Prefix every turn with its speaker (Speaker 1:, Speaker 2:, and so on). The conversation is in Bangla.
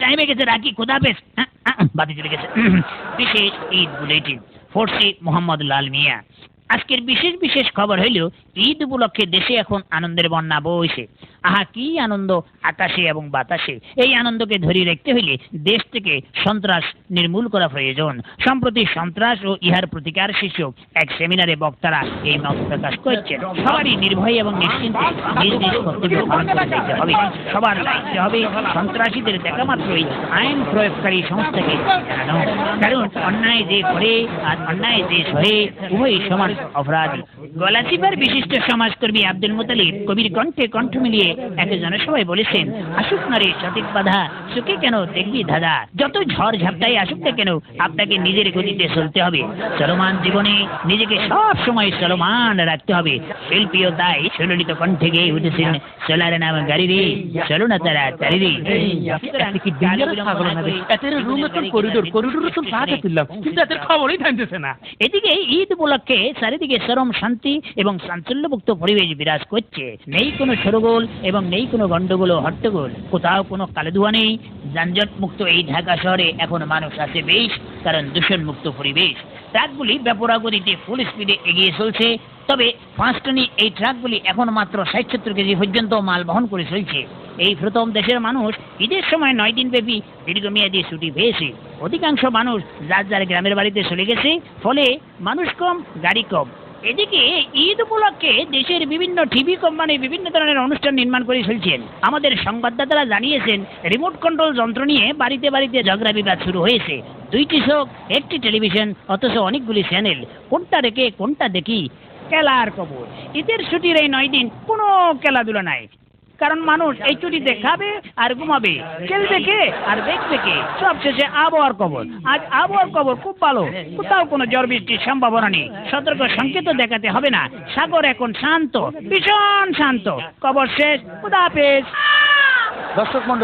Speaker 1: টাইমে গেছে রাখি বেশ বাতি চলে গেছে। বিশেষ ঈদ বুলেটিন, ফোর্সি মোহাম্মদ লাল মিয়া। আজকের বিশেষ বিশেষ খবর হইল ঈদ উপলক্ষে দেশে এখন আনন্দের বন্যা বইছে। আহা, কি আনন্দ? আকাশে এবং বাতাসে। এই আনন্দকে ধরে রাখতে হইলে দেশ থেকে সন্ত্রাস নির্মূল করা প্রয়োজন। সম্প্রতি সন্ত্রাস ও ইহার প্রতিকার শীর্ষক এক সেমিনারে বক্তারা এই মত প্রকাশ করছেন। সবারই নির্ভয় এবং নিশ্চিন্তে নিজ নিজ কর্তব্য পালন হবে। সবার দায়িত্ব হবে সন্ত্রাসীদের দেখা মাত্রই আইন প্রয়োগকারী সংস্থাকে জানানো। কারণ অন্যায় যে করে আর অন্যায় যে সহে উভয়ই সমান অপরাধী। গলাচিপার বিশিষ্ট সমাজকর্মী আব্দুল মুতালিব কবির কণ্ঠে কণ্ঠ মিলিয়ে এক জনসভায় বলেছেন আসুক না রে সঠিক বাধা সুখে কেন দেখবি দাদা যত ঝড় ঝাপটাই আসুক না কেন আপনাকে নিজের গতিতে চলতে হবে। চলমান জীবনে নিজেকে সব সময় চলমান রাখতে হবে। শিল্পীও তাই সুললিত কণ্ঠে গেয়ে চলার নাম গাড়ি রে চলো না তারা রে এদিকে ঈদ উপলক্ষে চারিদিকে চরম শান্তি এবং চাঞ্চল্যমুক্ত পরিবেশ বিরাজ করছে। নেই কোনো সরগোল এবং নেই কোনো গন্ডগোল ও হট্টগোল। কোথাও কোনো কালেধুয়া নেই। যানজট মুক্ত এই ঢাকা শহরে এখন মানুষ আছে বেশ, কারণ দূষণ মুক্ত পরিবেশ। ট্রাকগুলি ব্যাপরা গতিতে ফুল স্পিডে এগিয়ে চলছে। তবে পাঁচটনি এই ট্রাকগুলি এখন মাত্র ষাট সত্তর কেজি পর্যন্ত মাল বহন করে চলছে। এই প্রথম দেশের মানুষ ঈদের সময় নয় দিন ব্যাপী দীর্ঘমেয়াদী ছুটি পেয়েছে। অধিকাংশ মানুষ যার যার গ্রামের বাড়িতে চলে গেছে, ফলে মানুষ কম, গাড়ি কম। এদিকে ঈদ উপলক্ষে দেশের বিভিন্ন টিভি কোম্পানি বিভিন্ন ধরনের অনুষ্ঠান নির্মাণ করে ফেলছেন। আমাদের সংবাদদাতারা জানিয়েছেন রিমোট কন্ট্রোল যন্ত্র নিয়ে বাড়িতে বাড়িতে ঝগড়া বিবাদ শুরু হয়েছে। দুইটি শোক একটি টেলিভিশন অথচ অনেকগুলি চ্যানেল কোনটা রেখে কোনটা দেখি, খেলার খবর। ঈদের ছুটির এই নয় দিন কোনো খেলাধুলা নাই। কারণ মানুষ এই চুরি দেখাবে আর ঘুমাবে। খেলবে কে আর দেখবে কে? সবশেষে আবহাওয়ার খবর। আজ আবহাওয়ার খবর খুব ভালো। কোথাও কোনো জ্বর বৃষ্টির সম্ভাবনা নেই। সতর্ক সংকেত দেখাতে হবে না। সাগর এখন শান্ত, ভীষণ শান্ত। খবর শেষ। খুদা
Speaker 2: দর্শক মন্ডলী